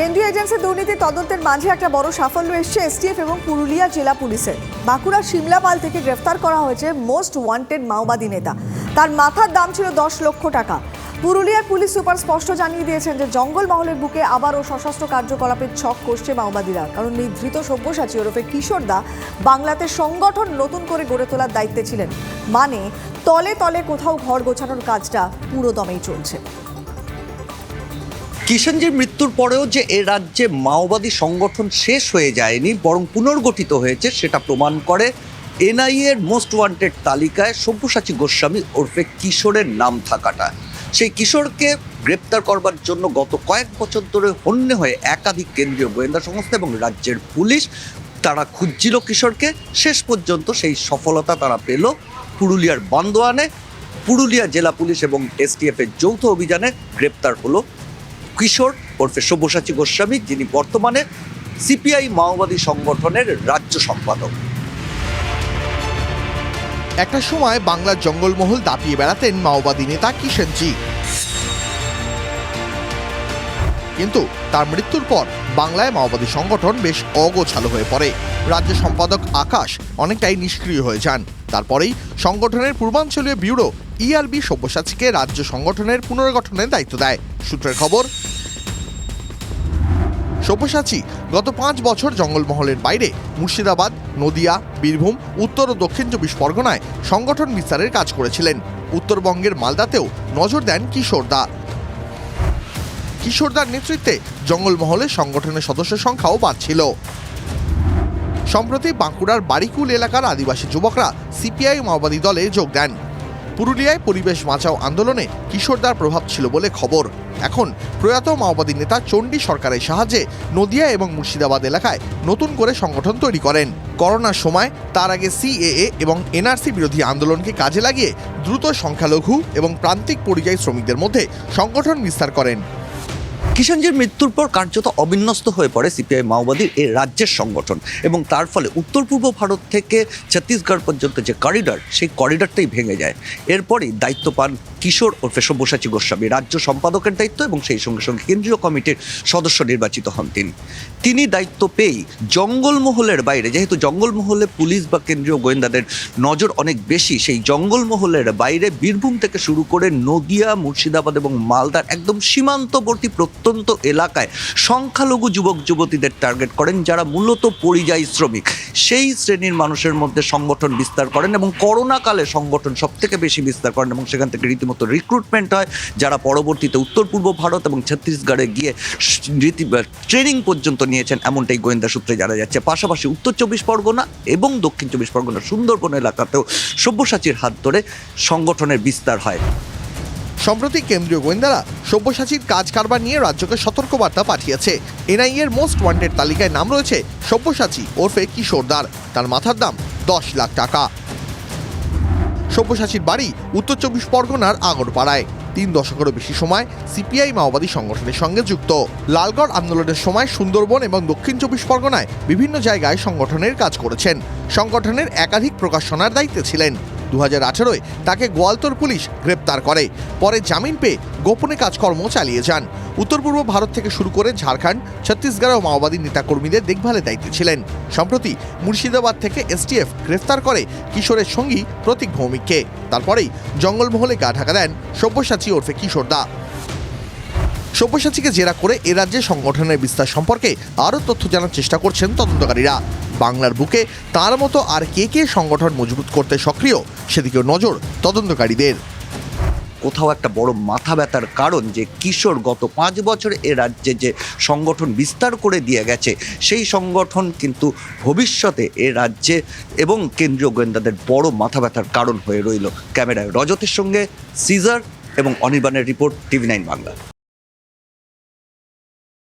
কেন্দ্রীয় এজেন্সির দুর্নীতি তদন্তের মাঝে একটা বড় সাফল্য এসছে এসটিএফ এবং পুরুলিয়া জেলা পুলিশের। বাঁকুড়া সিমলাপাল থেকে গ্রেফতার করা হয়েছে মোস্ট ওয়ান্টেড মাওবাদী নেতা। তার মাথার দাম ছিল দশ লক্ষ টাকা। পুরুলিয়ার পুলিশ সুপার স্পষ্ট জানিয়ে দিয়েছেন যে জঙ্গল মহলের বুকে আবারও সশস্ত্র কার্যকলাপের ছক করছে মাওবাদীরা। কারণ নিধৃত সব্যসাচী ওরফে কিশোরদা বাংলাতে সংগঠন নতুন করে গড়ে তোলার দায়িত্বে ছিলেন। মানে তলে তলে কোথাও ঘর গোছানোর কাজটা পুরোদমেই চলছে। কিষাণজির মৃত্যুর পরেও যে এ রাজ্যে মাওবাদী সংগঠন শেষ হয়ে যায়নি, বরং পুনর্গঠিত হয়েছে, সেটা প্রমাণ করে এনআইএর মোস্ট ওয়ান্টেড তালিকায় সব্যসাচী গোস্বামী ওরফে কিশোরের নাম থাকাটা। সেই কিশোরকে গ্রেপ্তার করবার জন্য গত কয়েক বছর ধরে হন্যে হয়ে একাধিক কেন্দ্রীয় গোয়েন্দা সংস্থা এবং রাজ্যের পুলিশ, তারা খুঁজছিল কিশোরকে। শেষ পর্যন্ত সেই সফলতা তারা পেল পুরুলিয়ার বান্দোয়ানে। পুরুলিয়া জেলা পুলিশ এবং এসটিএফ এর যৌথ অভিযানে গ্রেপ্তার হলো কিশোর ওরফে সব্যসাচী গোস্বামী, যিনি বর্তমানে সিপিআই মাওবাদী সংগঠনের রাজ্য সম্পাদক। একটা সময় বাংলার জঙ্গলমহল দাপিয়ে বেড়াতেন মাওবাদী নেতা কিষেনজি কিন্তু তার মৃত্যুর পর বাংলায় মাওবাদী সংগঠন বেশ অগোছালো হয়ে পড়ে। রাজ্য সম্পাদক আকাশ অনেকটাই নিষ্ক্রিয় হয়ে যান। তারপরেই সংগঠনের পূর্বাঞ্চলীয় ব্যুরো ইআরবি সব্যসাচীকে রাজ্য সংগঠনের পুনর্গঠনের দায়িত্ব দেয়। সূত্রের খবর সব্যসাচী গত পাঁচ বছর জঙ্গলমহলের বাইরে। মুর্শিদাবাদ, নদিয়া, বীরভূম, উত্তর ও দক্ষিণ চব্বিশ পরগনায় সংগঠন বিস্তারের কাজ করেছিলেন। উত্তরবঙ্গের মালদাতেও নজর দেন কিশোরদা কিশোরদার নেতৃত্বে জঙ্গলমহলে সংগঠনের সদস্য সংখ্যাও বাড়ছিল। সম্প্রতি বাঁকুড়ার বাড়িকুল এলাকার আদিবাসী যুবকরা সিপিআই মাওবাদী দলে যোগ দেন। পুরুলিয়ায় পরিবেশ বাঁচাও আন্দোলনে কিশোরদার প্রভাব ছিল বলে খবর। এখন প্রয়াত মাওবাদী নেতা চণ্ডী সরকারের সাহায্যে নদিয়া এবং মুর্শিদাবাদ এলাকায় নতুন করে সংগঠন তৈরি করেন। করোনার সময় তার আগে সিএএ এবং এনআরসি বিরোধী আন্দোলনকে কাজে লাগিয়ে দ্রুত সংখ্যালঘু এবং প্রান্তিক পরিযায়ী শ্রমিকদের মধ্যে সংগঠন বিস্তার করেন। কিষাণজির মৃত্যুর পর কার্যত অবিন্যস্ত হয়ে পড়ে সিপিআই মাওবাদীর এই রাজ্যের সংগঠন এবং তার ফলে উত্তর পূর্ব ভারত থেকে ছত্তিশগড় পর্যন্ত যে করিডর সেই করিডরটাই ভেঙে যায়। এরপরই দায়িত্ব পান কিশোর ওরফে সব্যসাচী গোস্বামী। রাজ্য সম্পাদকের দায়িত্ব এবং সেই সঙ্গে সঙ্গে কেন্দ্রীয় কমিটির সদস্য নির্বাচিত হন তিনি। তিনি দায়িত্ব পেয়েই জঙ্গলমহলের বাইরে, যেহেতু জঙ্গলমহলে পুলিশ বা কেন্দ্রীয় গোয়েন্দাদের নজর অনেক বেশি, সেই জঙ্গলমহলের বাইরে বীরভূম থেকে শুরু করে নদিয়া, মুর্শিদাবাদ এবং মালদার একদম সীমান্তবর্তী প্রত্যন্ত এলাকায় সংখ্যালঘু যুবক যুবতীদের টার্গেট করেন, যারা মূলত পরিযায়ী শ্রমিক। সেই শ্রেণির মানুষের মধ্যে সংগঠন বিস্তার করেন এবং করোনাকালে সংগঠন সব থেকে বেশি বিস্তার করেন এবং সেখান থেকে রীতিমতো রিক্রুটমেন্ট হয়, যারা পরবর্তীতে উত্তর পূর্ব ভারত এবং ছত্তিশগড়ে গিয়ে রীতি ট্রেনিং পর্যন্ত নিয়েছেন, এমনটাই গোয়েন্দা সূত্রে জানা যাচ্ছে। পাশাপাশি উত্তর চব্বিশ পরগনা এবং দক্ষিণ চব্বিশ পরগনা সুন্দরবন এলাকাতেও সব্যসাচীর হাত ধরে সংগঠনের বিস্তার হয়। সম্প্রতি কেন্দ্রীয় গোয়েন্দারা সব্যসাচীর কাজ কারবার নিয়ে রাজ্যকে সতর্কবার্তা পাঠিয়েছে। এনআইএর মোস্ট ওয়ান্টেড তালিকায় নাম রয়েছে সব্যসাচী ওরফে কিশোরদার। তার মাথার দাম দশ লাখ টাকা। সব্যসাচীর বাড়ি উত্তর চব্বিশ পরগনার আগরপাড়ায়। তিন দশকেরও বেশি সময় সিপিআই মাওবাদী সংগঠনের সঙ্গে যুক্ত। লালগড় আন্দোলনের সময় সুন্দরবন এবং দক্ষিণ চব্বিশ পরগনায় বিভিন্ন জায়গায় সংগঠনের কাজ করেছেন। সংগঠনের একাধিক প্রকাশনার দায়িত্বে ছিলেন। দু হাজার আঠেরোয় তাকে গোয়ালতোর পুলিশ গ্রেপ্তার করে। পরে জামিন পেয়ে গোপনে কাজকর্ম চালিয়ে যান। উত্তর পূর্ব ভারত থেকে শুরু করে ঝাড়খণ্ড, ছত্তিশগড় ও মাওবাদী নেতাকর্মীদের দেখভালের দায়িত্বে ছিলেন। সম্প্রতি মুর্শিদাবাদ থেকে এসটিএফ গ্রেফতার করে কিশোরের সঙ্গী প্রতীক ভৌমিককে। তারপরেই জঙ্গলমহলে গা ঢাকা দেন সব্যসাচী ওরফে কিশোরদা সব্যসাচীকে জেরা করে এ রাজ্যে সংগঠনের বিস্তার সম্পর্কে আরও তথ্য জানার চেষ্টা করছেন তদন্তকারীরা। বাংলার বুকে তার মতো আর কে কে সংগঠন মজবুত করতে সক্রিয়, সেদিকেও নজর তদন্তকারীদের। কোথাও একটা বড় মাথা ব্যথার কারণ যে কিশোর গত পাঁচ বছর এ রাজ্যে যে সংগঠন বিস্তার করে দিয়ে গেছে, সেই সংগঠন কিন্তু ভবিষ্যতে এ রাজ্যে এবং কেন্দ্রীয় গোয়েন্দাদের বড় মাথা ব্যথার কারণ হয়ে রইল। ক্যামেরায় রজতের সঙ্গে সিজার এবং অনির্বাণের রিপোর্ট টিভি নাইন বাংলা।